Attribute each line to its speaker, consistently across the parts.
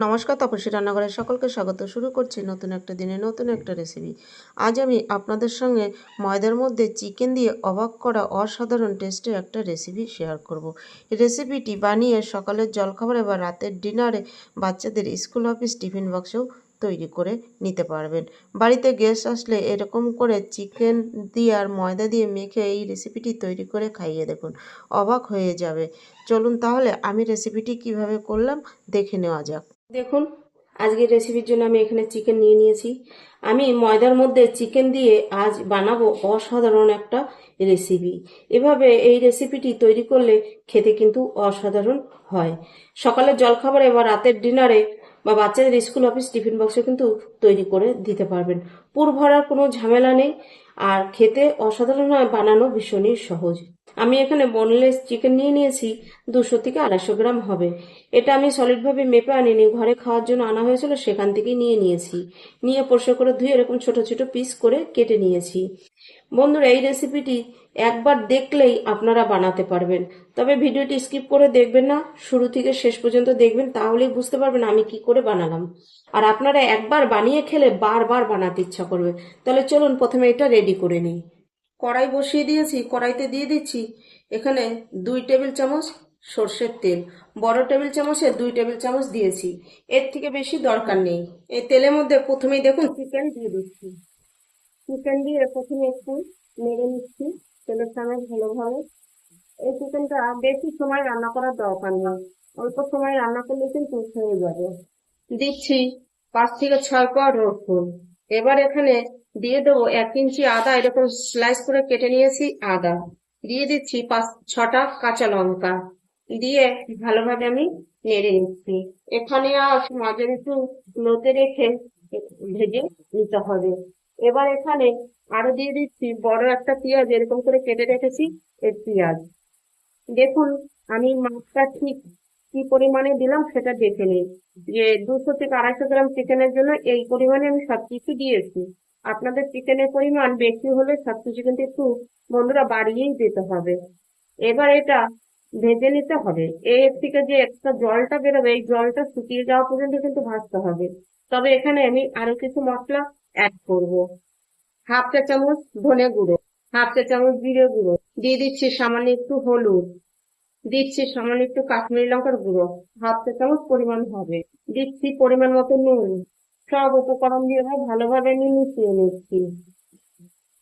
Speaker 1: নমস্কার তপসী রান্নাঘরের সকলকে স্বাগত। শুরু করছি নতুন একটা দিনে নতুন একটা রেসিপি আজ আমি আপনাদের সঙ্গে ময়দার মধ্যে চিকেন দিয়ে অবাক করা অসাধারণ টেস্টে একটা রেসিপি শেয়ার করব। রেসিপিটি বানিয়ে সকালের জলখাবারে বা রাতের ডিনারে বাচ্চাদের স্কুল অফিস টিফিন বক্সেও তৈরি করে নিতে পারবেন। বাড়িতে গেস্ট আসলে এরকম করে চিকেন দিয়ে আর ময়দা দিয়ে মেখে এই রেসিপিটি তৈরি করে খাইয়ে দেখুন, অবাক হয়ে যাবে। চলুন তাহলে আমি রেসিপিটি কীভাবে করলাম দেখে নেওয়া যাক।
Speaker 2: দেখুন, আজকের রেসিপির জন্য আমি এখানে চিকেন নিয়ে নিয়েছি। আমি ময়দার মধ্যে চিকেন দিয়ে আজ বানাবো অসাধারণ একটা রেসিপি এভাবে এই রেসিপিটি তৈরি করলে খেতে কিন্তু অসাধারণ হয়। সকালের জলখাবারে বা রাতের ডিনারে বা বাচ্চাদের স্কুল অফিস টিফিন বক্সে কিন্তু তৈরি করে দিতে পারবেন। পুর ভরার কোনো ঝামেলা নেই। আর খেতে অসাধারণ বানানো ভীষণই সহজ। আমি এখানে বোনলেস চিকেন নিয়ে নিয়েছি, দুশো থেকে আড়াইশো গ্রাম হবে। এটা আমি সলিডভাবে মেপে আনিনি, ঘরে খাওয়ার জন্য আনা হয়েছিল, সেখান থেকেই নিয়ে নিয়েছি। নিয়ে পরিষ্কার করে ধুয়ে এরকম ছোট ছোট পিস করে কেটে নিয়েছি। বন্ধুরা, এই রেসিপিটি একবার দেখলেই আপনারা বানাতে পারবেন। তবে ভিডিওটি স্কিপ করে দেখবেন না, শুরু থেকে শেষ পর্যন্ত দেখবেন, তাহলেই বুঝতে পারবেন আমি কি করে বানালাম। আর আপনারা একবার বানিয়ে খেলে বারবার বানাতে ইচ্ছা করবে। তাহলে চলুন, প্রথমে এটা রেডি করে নিই। কড়াই বসিয়ে দিয়েছি, কড়াইতে দিয়ে দিচ্ছি এখানে দুই টেবিল চামচ সর্ষের তেল। বড় টেবিল চামচে দুই টেবিল চামচ দিয়েছি। এর থেকে বেশি দরকার নেই। এই তেলের মধ্যে প্রথমেই দেখুন চিকেন দিয়ে দিচ্ছি। চিকেন দিয়ে প্রথমে একটু নেড়ে নিচ্ছি, তেলের সঙ্গে ভালোভাবে। এই চিকেনটা বেশি সময় রান্না করার দরকার নেই অল্প সময় রান্না করলে কিন্তু হয়ে যাবে। দিচ্ছি পাঁচ থেকে ছয় কোয়া রসুন। এবার এখানে দিয়ে দেবো এক ইঞ্চি আদা, এরকম স্লাইস করে কেটে নিয়েছি আদা। দিয়ে দিচ্ছি পাঁচ, ছটা কাঁচা লঙ্কা। দিয়ে ভালোভাবে আমি নেড়ে নিচ্ছি। এখানে আর মাঝে একটু লোতে রেখে ভেজে নিতে হবে। এবার এখানে আরও দিয়ে দিচ্ছি বড় একটা পেঁয়াজ, এরকম করে কেটে রেখেছি এই পেঁয়াজ। দেখুন, আমি মাছটা ঠিক কি পরিমাণে দিলাম সেটা দেখে নিই যে দুশো থেকে আড়াইশো গ্রাম চিকেনের জন্য এই পরিমাণে আমি সবকিছু দিয়েছি। আপনাদের চিকেনের পরিমাণ বেশি হলে সবকিছু কিন্তু একটু বন্ধুরা বাড়িয়েই দিতে হবে। এবার এটা ভেজে নিতে হবে। এর থেকে যে একটা জলটা বেরোবে, এই জলটা শুকিয়ে যাওয়া পর্যন্ত কিন্তু ভাজতে হবে। তবে এখানে আমি আরও কিছু মশলা অ্যাড করব। হাফ চা চামচ ধনে গুঁড়ো, হাফ চা চামচ জিরে গুঁড়ো, দিয়ে দিচ্ছি সামান্য একটু হলুদ, দিচ্ছি সামান্য একটু কাশ্মীরি লঙ্কার গুঁড়ো, হাফ চা চামচ পরিমাণ হবে। দিচ্ছি পরিমাণ মতো নুন সব উপকরণ দিয়ে এবার ভালোভাবে আমি মিশিয়ে নিচ্ছি।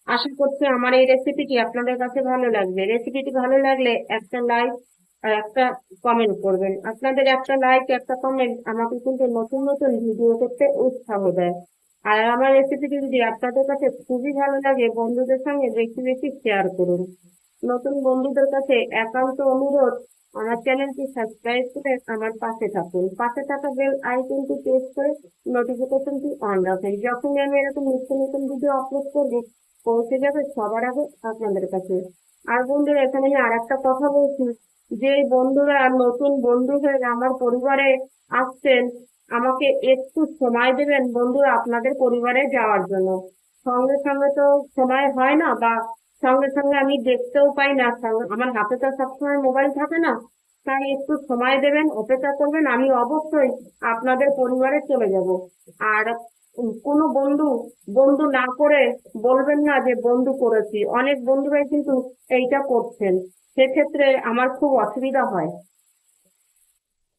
Speaker 2: আশা করছি আমার এই রেসিপিটি আপনাদের কাছে ভালো লাগবে। রেসিপিটি ভালো লাগলে একটা লাইক আর একটা কমেন্ট করবেন। আপনাদের একটা লাইক একটা কমেন্ট আমাকে কিন্তু নতুন নতুন ভিডিও করতে উৎসাহ দেয়। আর আমার রেসিপিটি যদি আপনাদের কাছে খুবই ভালো লাগে, বন্ধুদের সঙ্গে বেশি বেশি শেয়ার করুন। নতুন বন্ধুদের কাছে একান্ত অনুরোধ আমার চ্যানেলটি সাবস্ক্রাইব করে আমার পাশে থাকুন। পাশে থাকা বেল আইকনটি প্রেস করে নোটিফিকেশনটি অন রাখেন। যখনই আমি এরকম নিত্য নতুন ভিডিও আপলোড করব, পৌঁছে যাবে সবার আগে আপনাদের কাছে। আর বন্ধুরা, এখানে আমি আর একটা কথা বলছি। যে বন্ধুরা, নতুন বন্ধু হয়ে আমার পরিবারে আসছেন, আমাকে একটু সময় দেবেন বন্ধুরা আপনাদের পরিবারে যাওয়ার জন্য। সঙ্গে সঙ্গে তো সময় হয় না বা সঙ্গে সঙ্গে আমি দেখতেও পাই না। আমার হাতে তো সবসময় মোবাইল থাকে না। তাই একটু সময় দেবেন, অপেক্ষা করবেন, আমি অবশ্যই আপনাদের পরিবারে চলে যাব। আর কোনো বন্ধু বন্ধু না করে বলবেন না যে বন্ধু করেছি। অনেক বন্ধুরাই কিন্তু এইটা করছেন। সেক্ষেত্রে আমার খুব অসুবিধা হয়।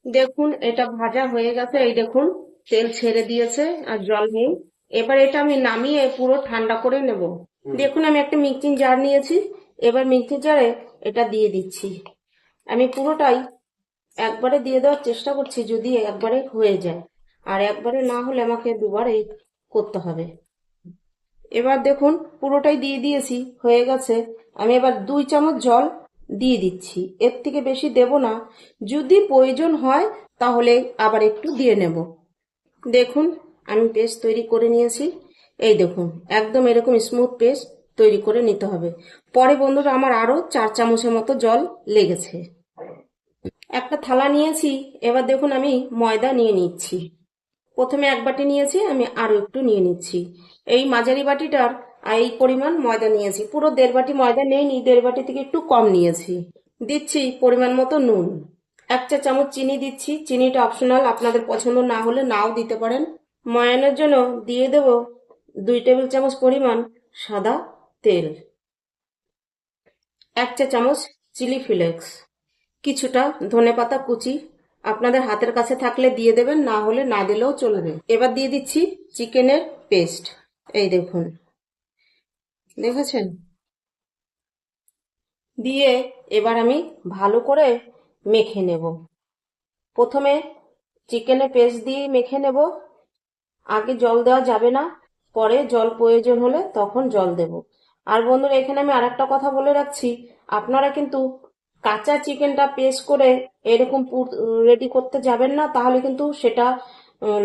Speaker 2: দেখুন, এটা ভাজা হয়ে গেছে। এই দেখুন, তেল ছেড়ে দিয়েছে আর জল নেই। এবার এটা আমি নামিয়ে পুরো ঠান্ডা করে নেব। দেখুন, আমি একটা মিক্সিং জার নিয়েছি। এবার মিক্সিং জারে এটা দিয়ে দিচ্ছি। আমি পুরোটাই একবারে দিয়ে দেওয়ার চেষ্টা করছি যদি একবারে হয়ে যায়। আর একবারে না হলে আমাকে দুবারে করতে হবে। এবার দেখুন, পুরোটাই দিয়ে দিয়েছি, হয়ে গেছে। আমি এবার দুই চামচ জল দিয়ে দিচ্ছি। এর থেকে বেশি দেব না। যদি প্রয়োজন হয়, তাহলে আবার একটু দিয়ে নেব। দেখুন, আমি পেস্ট তৈরি করে নিয়েছি। এই দেখুন, একদম এরকম স্মুথ পেস্ট তৈরি করে নিতে হবে। পরে বন্ধুরা আমার আরও চার চামচের মতো জল লেগেছে। একটা থালা নিয়েছি, এবার দেখুন আমি ময়দা নিয়ে নিচ্ছি। প্রথমে এক বাটি নিয়েছি, আমি আরও একটু নিয়ে নিচ্ছি। এই মাঝারি বাটিটার এই পরিমাণ ময়দা নিয়েছি। পুরো দেড় বাটি ময়দা নেইনি, দেড় বাটি থেকে একটু কম নিয়েছি। দিচ্ছি পরিমাণ মতো নুন। এক চা চামচ চিনি দিচ্ছি। চিনিটা অপশনাল আপনাদের পছন্দ না হলে নাও দিতে পারেন। ময়ানের জন্য দিয়ে দেব দুই টেবিল চামচ পরিমাণ সাদা তেল, এক চা চামচ চিলি ফ্লেক্স, কিছুটা ধনেপাতা কুচি আপনাদের হাতের কাছে থাকলে দিয়ে দেবেন, না হলে না দিলেও চলবে। এবার দিয়ে দিচ্ছি চিকেনের পেস্ট। এই দেখুন। দেখেছেন? দিয়ে এবার আমি ভালো করে মেখে নেব। প্রথমে চিকেনের পেস্ট দিয়ে মেখে নেব। আগে জল দেওয়া যাবে না। পরে জল প্রয়োজন হলে তখন জল দেব। আর বন্ধুরা, এখানে আমি আরেকটা কথা বলে রাখছি। আপনারা কিন্তু কাঁচা চিকেনটা পেস্ট করে এরকম রেডি করতে যাবেন না, তাহলে কিন্তু সেটা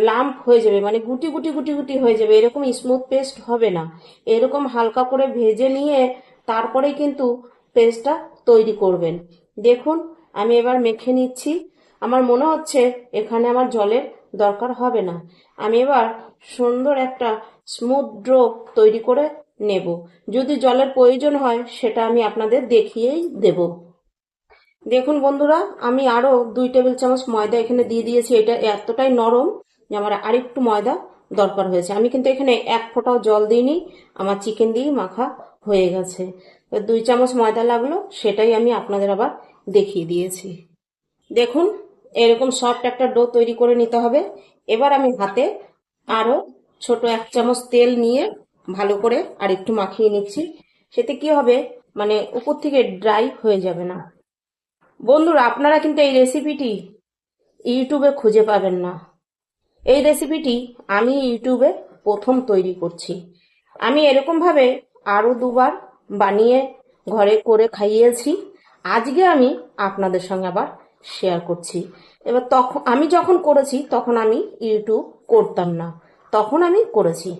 Speaker 2: লাম্প হয়ে যাবে মানে গুটি গুটি গুটি গুটি হয়ে যাবে, এরকম স্মুথ পেস্ট হবে না। এরকম হালকা করে ভেজে নিয়ে তারপরেই কিন্তু পেস্টটা তৈরি করবেন। দেখুন, আমি এবার মেখে নিচ্ছি। আমার মনে হচ্ছে এখানে আমার জলের দরকার হবে না। আমি এবার সুন্দর একটা স্মুথ ড্রো তৈরি করে নেব। যদি জলের প্রয়োজন হয়, সেটা আমি আপনাদের দেখিয়েই দেব। দেখুন বন্ধুরা, আমি আরও দুই টেবিল চামচ ময়দা এখানে দিয়ে দিয়েছি। এটা এতটাই নরম যে আমার আরেকটু ময়দা দরকার হয়েছে। আমি কিন্তু এখানে এক ফোঁটাও জল দিইনি, আমার চিকেন দিয়েই মাখা হয়ে গেছে। দুই চামচ ময়দা লাগল, সেটাই আমি আপনাদের আবার দেখিয়ে দিয়েছি। দেখুন এরকম সফট একটা ডো তৈরি করে নিতে হবে। এবার আমি হাতে আরও ছোট এক চামচ তেল নিয়ে ভালো করে আর একটু মাখিয়ে নিচ্ছি। সেতে কি হবে? মানে উপর থেকে ড্রাই হয়ে যাবে না। বন্ধুরা, আপনারা কিন্তু এই রেসিপিটি ইউটিউবে খুঁজে পাবেন না। এই রেসিপিটি আমি ইউটিউবে প্রথম তৈরি করছি। আমি এরকমভাবে আরও দুবার বানিয়ে ঘরে করে খাইয়েছি। আজকে আমি আপনাদের সঙ্গে আবার শেয়ার করছি। এবার তখন, আমি যখন করেছি, তখন আমি ইউটিউব করতাম না। তখন আমি করেছি।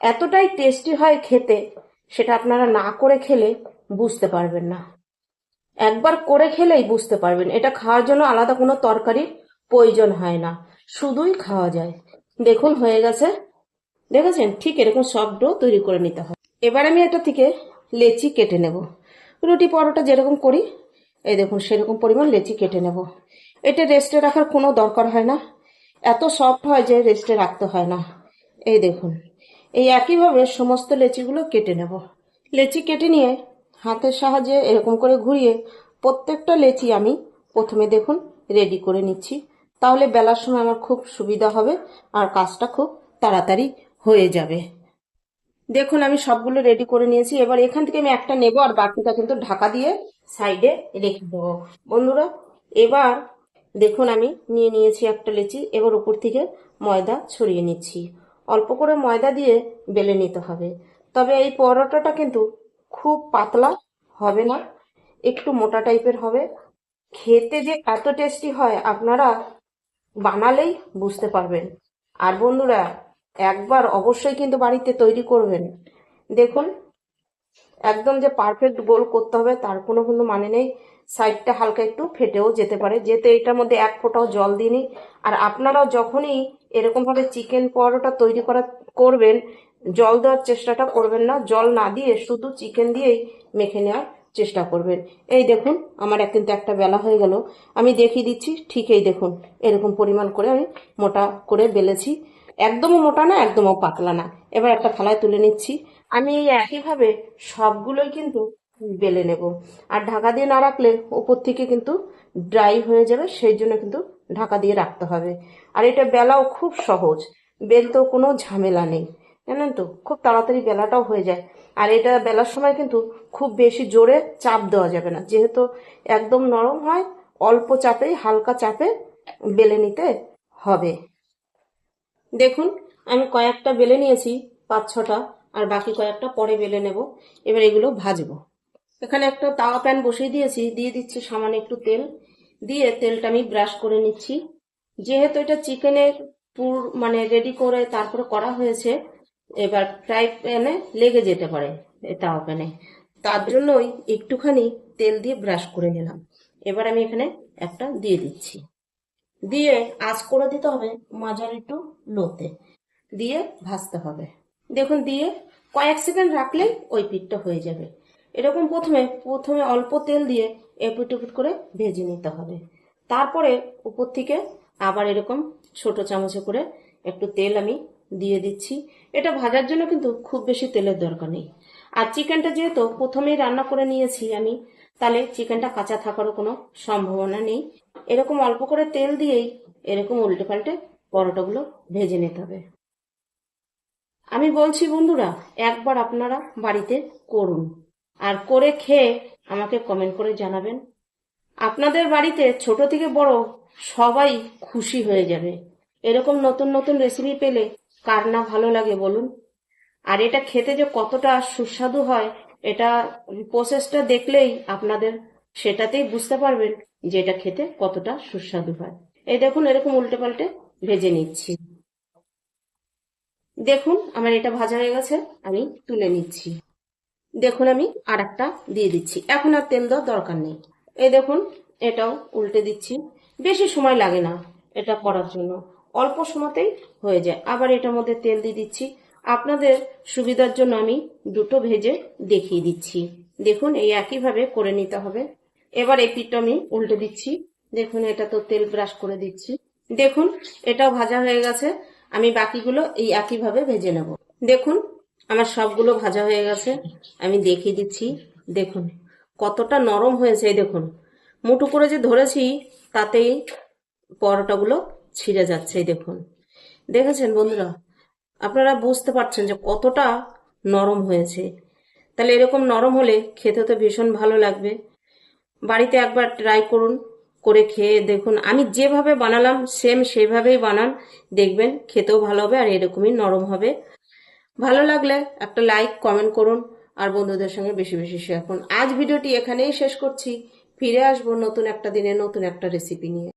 Speaker 2: এতটাই টেস্টি হয় খেতে, সেটা আপনারা না করে খেলে বুঝতে পারবেন না। একবার করে খেলেই বুঝতে পারবেন, এটা খাওয়ার জন্য আলাদা কোনো তরকারির প্রয়োজন হয় না। শুধুই খাওয়া যায়। দেখুন, হয়ে গেছে। দেখেছেন? ঠিক এরকম সফট ডো তৈরি করে নিতে হয়। এবার আমি এটা থেকে লেচি কেটে নেব। রুটি পরোটা যেরকম করি এই দেখুন, সেরকম পরিমাণ লেচি কেটে নেব। এটা রেস্টে রাখার কোনো দরকার হয় না। এত সফট হয় যে রেস্টে রাখতে হয় না। এই দেখুন, এই একইভাবে সমস্ত লেচিগুলো কেটে নেব। লেচি কেটে নিয়ে হাতের সাহায্যে এরকম করে ঘুরিয়ে প্রত্যেকটা লেচি আমি প্রথমে দেখুন রেডি করে নিচ্ছি। তাহলে বেলার সময় আমার খুব সুবিধা হবে আর কাজটা খুব তাড়াতাড়ি হয়ে যাবে। দেখুন, আমি সবগুলো রেডি করে নিয়েছি। এবার এখান থেকে আমি একটা নেব আর বাকিটা কিন্তু ঢাকা দিয়ে সাইডে রেখে দেবো। বন্ধুরা, এবার দেখুন আমি নিয়ে নিয়েছি একটা লেচি, এবার উপর থেকে ময়দা ছড়িয়ে নিচ্ছি। অল্প করে ময়দা দিয়ে বেলে নিতে হবে। তবে এই পরোটাটা কিন্তু খুব পাতলা হবে না, একটু মোটা টাইপের হবে। খেতে যে এত টেস্টি হয়, আপনারা বানালেই বুঝতে পারবেন। আর বন্ধুরা, একবার অবশ্যই কিন্তু বাড়িতে তৈরি করবেন। দেখুন একদম যে পারফেক্ট গোল করতে হবে, তার কোনো কিন্তু মানে নেই। সাইডটা হালকা একটু ফেটেও যেতে পারে। যেহেতু এটার মধ্যে এক ফোঁটাও জল দিইনি। আর আপনারাও যখনই এরকমভাবে চিকেন পরোটা তৈরি করা করবেন, জল দেওয়ার চেষ্টাটা করবেন না। জল না দিয়ে শুধু চিকেন দিয়েই মেখে নেওয়ার চেষ্টা করবেন। এই দেখুন, আমার কিন্তু একটা বেলা হয়ে গেল। আমি দেখিয়ে দিচ্ছি, ঠিক এই দেখুন, এরকম পরিমাণ করে আমি মোটা করে বেলেছি। একদমও মোটা না, একদমও পাতলা না। এবার একটা থালায় তুলে নিচ্ছি। আমি এই একইভাবে সবগুলোই কিন্তু বেলে নেব। আর ঢাকা দিয়ে না রাখলে ওপর থেকে কিন্তু ড্রাই হয়ে যাবে, সেই জন্য কিন্তু ঢাকা দিয়ে রাখতে হবে। আর এটা বেলাও খুব সহজ, বেলতেও কোনো ঝামেলা নেই, জানেন তো? খুব তাড়াতাড়ি বেলাটাও হয়ে যায়। আর এটা বেলার সময় কিন্তু খুব বেশি জোরে চাপ দেওয়া যাবে না, যেহেতু একদম নরম হয়, অল্প চাপেই হালকা চাপে বেলে নিতে হবে। দেখুন, আমি কয়েকটা বেলে নিয়েছি, পাঁচ ছটা। আর বাকি কয়েকটা পরে বেলে নেব। এবার এগুলো ভাজবো। এখানে একটা তাওয়া প্যান বসিয়ে দিয়েছি। দিয়ে দিচ্ছি সামান্য একটু তেল। দিয়ে তেলটা আমি ব্রাশ করে নিচ্ছি। যেহেতু এটা চিকেনের পুর মানে রেডি করে তারপরে করা হয়েছে, এবার ফ্রাই প্যানে লেগে যেতে পারে তাওয়া প্যানে। তার জন্যই একটুখানি তেল দিয়ে ব্রাশ করে নিলাম। এবার আমি এখানে একটা দিয়ে দিচ্ছি। দিয়ে আঁচ করে দিতে হবে মাঝারি একটু লোতে। দিয়ে ভাজতে হবে। দেখুন দিয়ে কয়েক সেকেন্ড রাখলেই ওই পিঠটা হয়ে যাবে। এরকম প্রথমে প্রথমে অল্প তেল দিয়ে এপুট এপুট করে ভেজে নিতে হবে। তারপরে উপর থেকে আবার এরকম ছোট চামচে করে একটু তেল আমি দিয়ে দিচ্ছি। এটা ভাজার জন্য কিন্তু খুব বেশি তেলের দরকার নেই। আর চিকেনটা যেহেতু প্রথমেই রান্না করে নিয়েছি আমি, তাহলে চিকেনটা কাঁচা থাকারও কোনো সম্ভাবনা নেই। এরকম অল্প করে তেল দিয়েই এরকম উল্টে পাল্টে পরোটাগুলো ভেজে নিতে হবে। আমি বলছি, বন্ধুরা, একবার আপনারা বাড়িতে করুন। আর করে খেয়ে আমাকে কমেন্ট করে জানাবেন। আপনাদের বাড়িতে ছোট থেকে বড় সবাই খুশি হয়ে যাবে। এরকম নতুন নতুন রেসিপি পেলে কার না ভালো লাগে বলুন। আর এটা খেতে যে কতটা সুস্বাদু হয়, এটা প্রসেসটা দেখলেই আপনাদের সেটাতেই বুঝতে পারবেন যে এটা খেতে কতটা সুস্বাদু হয়। এই দেখুন, এরকম উল্টে পাল্টে ভেজে নিচ্ছি। দেখুন, আমার এটা ভাজা হয়ে গেছে, আমি তুলে নিচ্ছি। দেখুন, আমি আর একটা দিয়ে দিচ্ছি। এখন আর তেল দেওয়ার দরকার নেই। এই দেখুন, এটাও উল্টে দিচ্ছি। বেশি সময় লাগে না এটা করার জন্য। অল্প সময়তেই হয়ে যায়। আবার এটার মধ্যে তেল দিয়ে দিচ্ছি। আপনাদের সুবিধার জন্য আমি দুটো ভেজে দেখিয়ে দিচ্ছি। দেখুন, এই একইভাবে করে নিতে হবে। এবার এই পিঠটা আমি উল্টে দিচ্ছি। দেখুন, এটা তো তেল ব্রাশ করে দিচ্ছি। দেখুন, এটাও ভাজা হয়ে গেছে। আমি বাকিগুলো এই একইভাবে ভেজে নেব। দেখুন, আমার সবগুলো ভাজা হয়ে গেছে। আমি দেখিয়ে দিচ্ছি। দেখুন, কতটা নরম হয়েছে দেখুন। মুঠো করে যে ধরেছি, তাতেই পরোটাগুলো ছিঁড়ে যাচ্ছে দেখুন। দেখেছেন বন্ধুরা? আপনারা বুঝতে পারছেন যে কতটা নরম হয়েছে। তাহলে এরকম নরম হলে খেতে তো ভীষণ ভালো লাগবে। বাড়িতে একবার ট্রাই করুন। করে খেয়ে দেখুন, আমি যেভাবে বানালাম সেম সেভাবেই বানান, দেখবেন খেতেও ভালো হবে আর এরকমই নরম হবে। ভালো লাগলে একটা লাইক কমেন্ট করুন আর বন্ধুদের সঙ্গে বেশি বেশি শেয়ার করুন। আজ ভিডিওটি এখানেই শেষ করছি। ফিরে আসব নতুন একটা দিনে নতুন একটা রেসিপি নিয়ে।